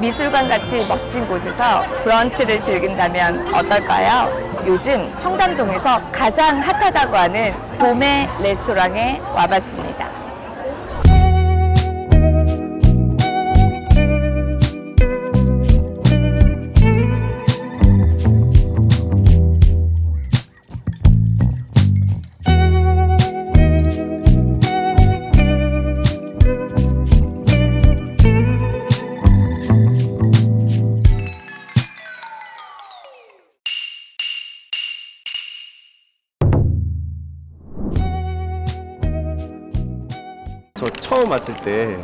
미술관 같이 멋진 곳에서 브런치를 즐긴다면 어떨까요? 요즘 청담동에서 가장 핫하다고 하는 봄의 레스토랑에 와봤습니다. 저 처음 왔을 때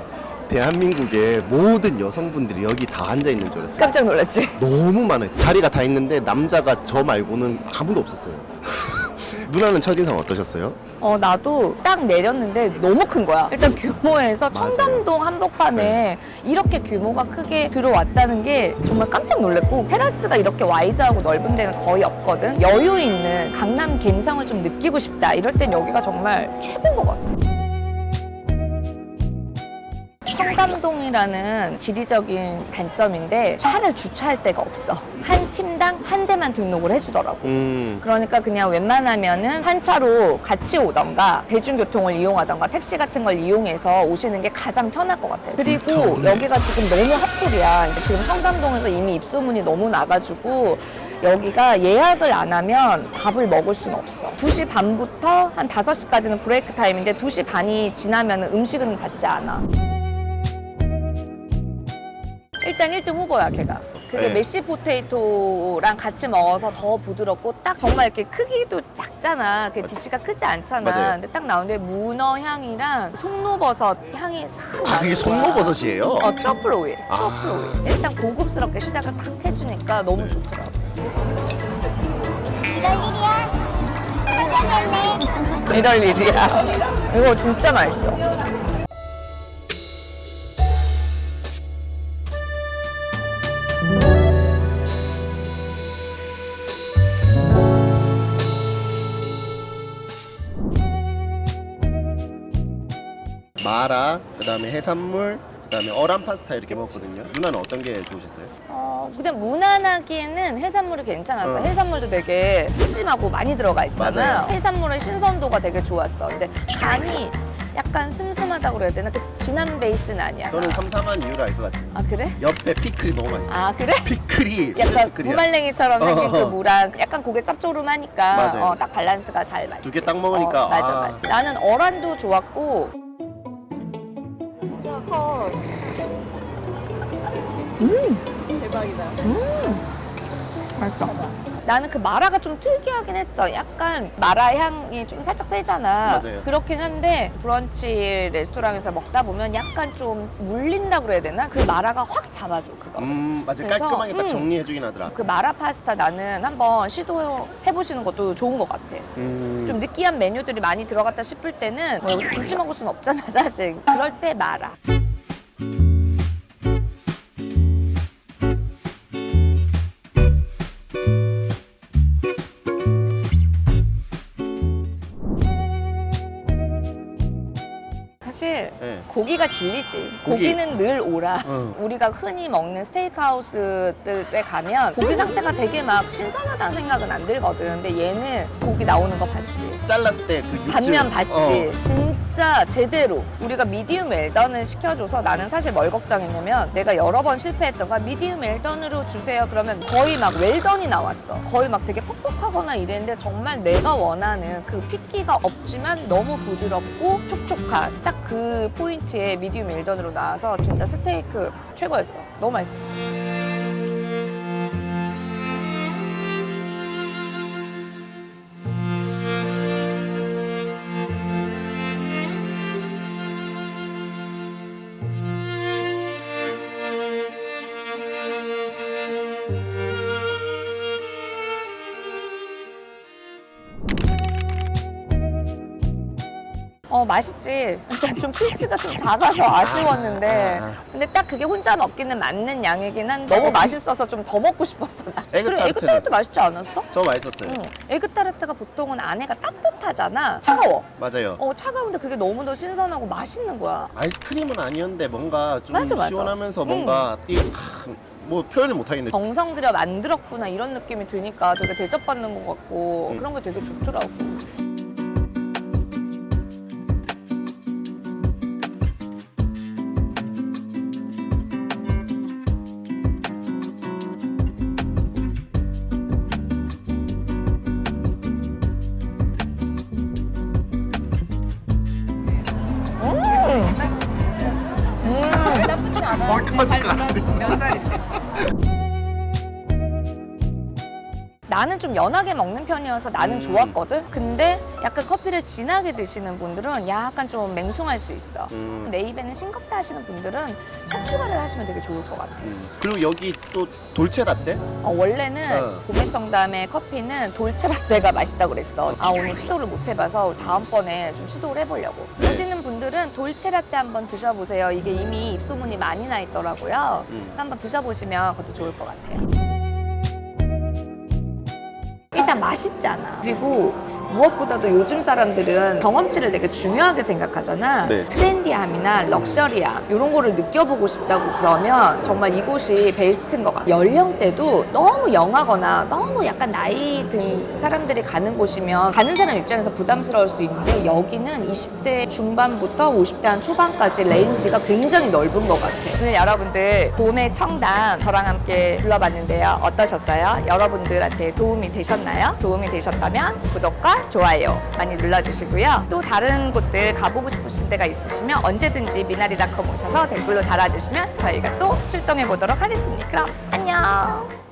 대한민국의 모든 여성분들이 여기 다 앉아 있는 줄 알았어요. 깜짝 놀랐지? 너무 많아요. 자리가 다 있는데 남자가 저 말고는 아무도 없었어요. 누나는 첫인상 어떠셨어요? 어, 나도 딱 내렸는데 너무 큰 거야. 일단 규모에서 맞아요. 청담동 한복판에 이렇게 규모가 크게 들어왔다는 게 정말 깜짝 놀랐고 테라스가 이렇게 와이드하고 넓은 데는 거의 없거든. 여유 있는 강남 갬성을 좀 느끼고 싶다. 이럴 땐 여기가 정말 최고인 것 같아. 청담동이라는 지리적인 단점인데 차를 주차할 데가 없어. 한 팀당 한 대만 등록을 해주더라고. 음, 그러니까 그냥 웬만하면은 한 차로 같이 오던가 대중교통을 이용하던가 택시 같은 걸 이용해서 오시는 게 가장 편할 것 같아요. 그리고 여기가 지금 너무 핫플이야. 그러니까 지금 청담동에서 이미 입소문이 너무 나가지고 여기가 예약을 안 하면 밥을 먹을 수는 없어. 2시 반부터 한 5시까지는 브레이크 타임인데 2시 반이 지나면 음식은 받지 않아. 일단 1등 후보야, 걔가. 그게 네. 메시 포테이토랑 같이 먹어서 더 부드럽고 딱 정말 이렇게 크기도 작잖아. 그 디시가 크지 않잖아. 맞아요. 근데 딱 나오는데 문어 향이랑 송로버섯 향이 싹 아 나는 그게 거야. 송로버섯이에요? 어, 트러플 오일. 트러플 아. 오일. 일단 고급스럽게 시작을 탁 해주니까 너무 좋더라고. 이럴 일이야. 이럴 일이야. 이거 진짜 맛있어. 마라, 그다음에 해산물, 그다음에 어란 파스타 이렇게 먹었거든요. 누나는 어떤 게 좋으셨어요? 어, 근데 무난하기에는 해산물이 괜찮았어. 어. 해산물도 되게 푸짐하고 많이 들어가 있잖아. 맞아요. 해산물의 신선도가 되게 좋았어. 근데 간이 약간 슴슴하다고 그래야 되나? 그 진한 베이스는 아니야. 저는 삼삼한 이유를 알 것 같아요. 아, 그래? 옆에 피클이 너무 맛있어요. 아, 그래? 피클이 약간 피클이야. 무말랭이처럼 생긴 어, 그 어. 무랑 약간 고게 짭조름하니까 맞아요. 어, 딱 밸런스가 잘 맞지. 두개 딱 먹으니까, 어, 맞아, 아. 맞아. 나는 어란도 좋았고. 진짜 커. 음, 대박이다. 음, 맛있다. 나는 그 마라가 좀 특이하긴 했어. 약간 마라 향이 좀 살짝 세잖아. 맞아요. 그렇긴 한데 브런치 레스토랑에서 먹다 보면 약간 좀 물린다 그래야 되나? 그 마라가 확 잡아줘 그거. 음. 그래서, 깔끔하게 딱 음. 정리해주긴 하더라. 그 마라 파스타 나는 한번 시도해 보시는 것도 좋은 것 같아. 음, 좀 느끼한 메뉴들이 많이 들어갔다 싶을 때는 뭐 여기서 김치 먹을 수는 없잖아 사실. 그럴 때 마라. 사실 네. 고기가 진리지. 고기. 고기. 는늘 오라. 어. 우리가 흔히 먹는 스테이크하우스들에 가면 고기 상태가 되게 막 신선하다는 생각은 안 들거든. 근데 얘는 고기 나오는 거 봤지. 잘랐을 때 그 육즙. 단면 봤지. 어. 진짜 제대로. 우리가 미디움 웰던을 시켜줘서 나는 사실 뭘 걱정했냐면 내가 여러 번 실패했던 거 미디움 웰던으로 주세요. 그러면 거의 막 웰던이 나왔어. 거의 막 되게 퍽퍽하거나 이랬는데 정말 내가 원하는 그 핏기가 없지만 너무 부드럽고 촉촉한 딱 그 포인트에 미디움 웰던으로 나와서 진짜 스테이크 최고였어. 너무 맛있었어. 맛있지. 일단 좀 피스가 좀 작아서 아쉬웠는데 아, 아. 근데 딱 그게 혼자 먹기는 맞는 양이긴 한 너무 맛있어서 좀 더 먹고 싶었어 나. 그리고 에그 타르트는? 에그타르트 맛있지 않았어? 저 맛있었어요. 응. 에그 타르트가 보통은 안에가 따뜻하잖아. 차가워. 맞아요. 어 차가운데 그게 너무도 신선하고 맛있는 거야. 아이스크림은 아니었는데 뭔가 좀 맞아, 맞아. 시원하면서 음. 뭔가 이, 하, 뭐 표현을 못 하겠는데 정성 들여 만들었구나 이런 느낌이 드니까 되게 대접받는 것 같고 음. 그런 게 되게 좋더라고. 맞을 것 같은데. 나는 좀 연하게 먹는 편이어서 나는 음. 좋았거든. 근데 약간 커피를 진하게 드시는 분들은 약간 좀 맹숭할 수 있어. 음, 내 입에는 싱겁다 하시는 분들은 샷 추가를 하시면 되게 좋을 것 같아. 음. 그리고 여기 또 돌체 라떼? 어, 원래는 어. 고메 정담의 커피는 돌체 라떼가 맛있다고 그랬어. 아 오늘 시도를 못 해봐서 다음번에 좀 시도를 해보려고. 네. 보시는 분들은 돌체 라떼 한번 드셔보세요. 이게 이미 입소문이 많이 나 있더라고요. 음. 그래서 한번 드셔보시면 그것도 좋을 것 같아요. 일단 맛있잖아. 그리고 무엇보다도 요즘 사람들은 경험치를 되게 중요하게 생각하잖아. 네. 트렌디함이나 럭셔리함 이런 거를 느껴보고 싶다고 그러면 정말 이곳이 베스트인 것 같아. 연령대도 너무 영하거나 너무 약간 나이 든 사람들이 가는 곳이면 가는 사람 입장에서 부담스러울 수 있는데 여기는 20대 중반부터 50대 한 초반까지 레인지가 굉장히 넓은 것 같아. 오늘 여러분들 봄의 청담 저랑 함께 불러봤는데요. 어떠셨어요? 여러분들한테 도움이 되셨나 요? 도움이 되셨다면 구독과 좋아요 많이 눌러주시고요. 또 다른 곳들 가보고 싶으신 데가 있으시면 언제든지 미나리닷컴 오셔서 댓글로 달아주시면 저희가 또 출동해 보도록 하겠습니다. 그럼 안녕!